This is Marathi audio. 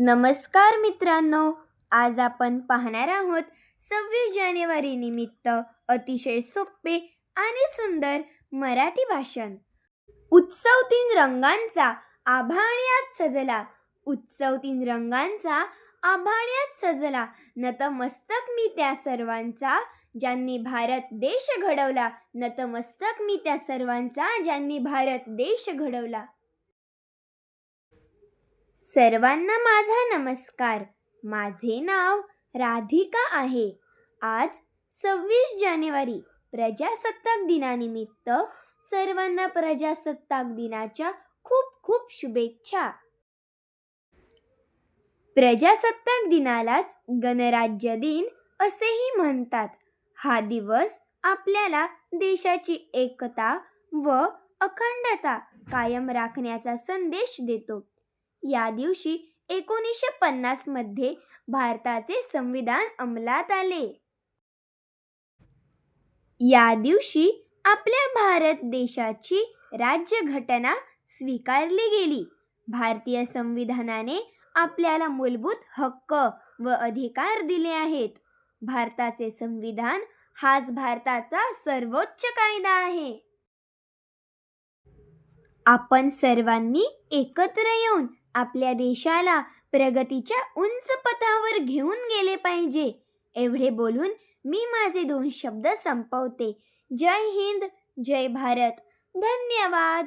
नमस्कार मित्रांनो आज आपण पाहणार आहोत सव्वीस जानेवारी निमित्त अतिशय सोपे आणि सुंदर मराठी भाषण. उत्सव तीन रंगांचा आभाण्यात सजला. उत्सव तीन रंगांचा आभाण्यात सजला. नतमस्तक मी त्या सर्वांचा ज्यांनी भारत देश घडवला. नतमस्तक मी त्या सर्वांचा ज्यांनी भारत देश घडवला. सर्वांना माझा नमस्कार. माझे नाव राधिका आहे. आज सव्वीस जानेवारी प्रजासत्ताक दिनानिमित्त सर्वांना प्रजासत्ताक दिनाच्या खूप खूप शुभेच्छा. प्रजासत्ताक दिनालाच गणराज्य दिन असेही म्हणतात. हा दिवस आपल्याला देशाची एकता व अखंडता कायम राखण्याचा संदेश देतो. या दिवशी एकोणीसशे पन्नासमध्ये भारताचे संविधान अंमलात आले. या दिवशी आपल्या भारत देशाची राज्यघटना स्वीकारली गेली. भारतीय संविधानाने आपल्याला मूलभूत हक्क व अधिकार दिले आहेत. भारताचे संविधान हाच भारताचा सर्वोच्च कायदा आहे. आपण सर्वांनी एकत्र येऊन आपल्या देशाला प्रगतीच्या उंच पथावर घेऊन गेले पाहिजे. एवढे बोलून मी माझे दोन शब्द संपवते. जय हिंद जय भारत. धन्यवाद.